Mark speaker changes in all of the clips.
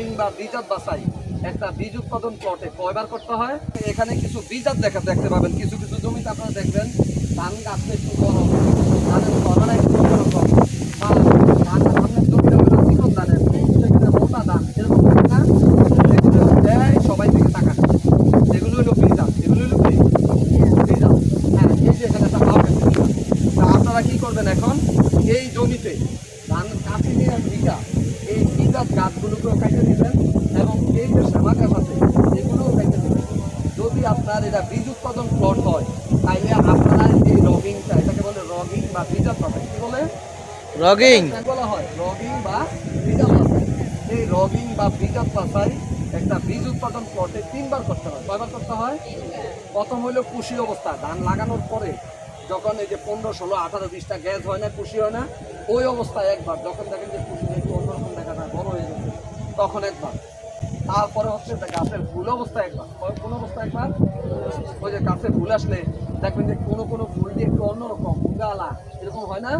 Speaker 1: Ragging বা বীজাত বাছাই একটা বীজ উৎপাদন প্লটে কয়বার করতে হয়? এখানে কিছু বীজাত দেখা দেখতে পাবেন। কিছু কিছু জমিতে আপনারা দেখবেন, ধান গাছটা একটু বড় ধানের একটু দেয়, সবাই টাকা হলো হ্যাঁ এই যে আপনারা কি করবেন এখন? এই জমিতে ধান কাটি নিয়ে ভিটা এই বীজাত গাছগুলোকেও কাটে দিবেন এবং এই যে শ্যামা গাছ আছে এগুলোও কাটে দিবেন যদি আপনার এটা বীজ উৎপাদন প্লট হয় তাইলে আপনারা এই রগিংটা এটাকে বলে রগিং বা বীজাত বাছাই কি বলে?
Speaker 2: রগিং।
Speaker 1: এটাকে বলা হয় রগিং বা বীজাত বাছাই এই রগিং বা বীজাত বাছাই একটা বীজ উৎপাদন প্লটে তিনবার করতে হয়। কয়বার করতে হয়? প্রথম হইল কুশি অবস্থা ধান লাগানোর পরে যখন এই যে পনেরো ষোলো আঠারো বিশটা গ্যাস হয় না কুশি হয় না ওই অবস্থায় একবার যখন দেখেন যে কুশি একটু অন্যরকম দেখা যায় বড় হয়ে গেছে তখন একবার। তারপরে হচ্ছে গাছের ফুল অবস্থা একবার। কোন অবস্থা একবার? ওই যে গাছে ফুল আসলে দেখবেন যে কোনো কোনো ফুল দিয়ে একটু অন্যরকম গালা এরকম হয় না?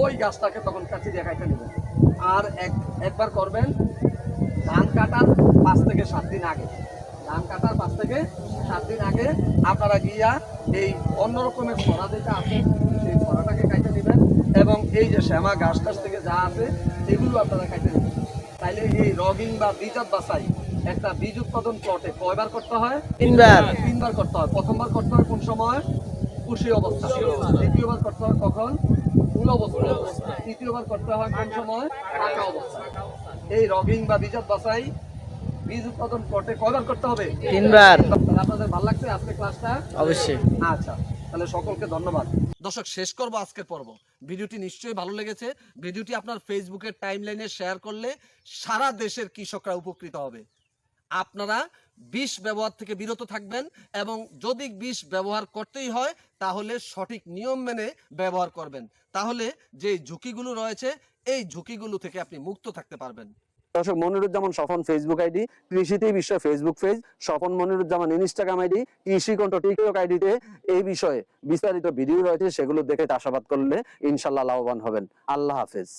Speaker 1: ওই গাছটাকে তখন কাছে দিয়ে কাটে নেবেন। আর এক, একবার করবেন, ধান কাটার পাঁচ থেকে সাত দিন আগে। ধান কাটার পাঁচ থেকে সাত দিন আগে আপনারা গিয়া এই অন্য রকমের ছড়া যেটা আছে, সেই ছড়াটাকে কাটে দিবেন এবং এই যে শ্যামা টাস থেকে যা আছে, এগুলো আপনারা কাটে দিবেন তাইলে এই রগিং বা বীজাত বাছাই একটা বীজ উৎপাদন প্লটে কয়বার করতে হয়?
Speaker 2: তিনবার।
Speaker 1: তিনবার করতে হয়। প্রথমবার করতে হয় কোন সময়? কুশি অবস্থা। দ্বিতীয়বার করতে হয় কখন? ফুল অবস্থা। তৃতীয়বার করতে হয় কোন সময়? পাকা অবস্থা। এই রগিং বা বীজাত বাছাই বীজ উৎপাদন প্লটে কয়বার করতে হবে?
Speaker 2: তিনবার।
Speaker 1: আপনাদের ভালো লাগছে আজকে ক্লাসটা
Speaker 2: অবশ্যই।
Speaker 1: আচ্ছা তাহলে সকলকে ধন্যবাদ। দর্শক শেষ করব আজকের পর্ব। ভিডিওটি নিশ্চয়ই ভালো লেগেছে। ভিডিওটি আপনার ফেসবুকের টাইমলাইনে শেয়ার করলে সারা দেশের কৃষকরা উপকৃত হবে। আপনারা বিষ ব্যবহার থেকে বিরত থাকবেন এবং যদি বিষ ব্যবহার করতেই হয়, তাহলে সঠিক নিয়ম মেনে ব্যবহার করবেন। তাহলে যে ঝুঁকিগুলো রয়েছে, এই ঝুঁকিগুলো থেকে আপনি মুক্ত থাকতে পারবেন। দর্শক, মনিরুজ্জামান স্বপন ফেসবুক আইডি, কৃষিতেই বিশ্ব Facebook page Swapan Moniruzzaman Instagram ID Krishi Kantha TikTok আইডিতে এই বিষয়ে বিস্তারিত ভিডিও রয়েছে, সেগুলো দেখে চাষাবাদ করলে ইনশাল্লাহ লাভবান হবেন। আল্লাহ হাফেজ।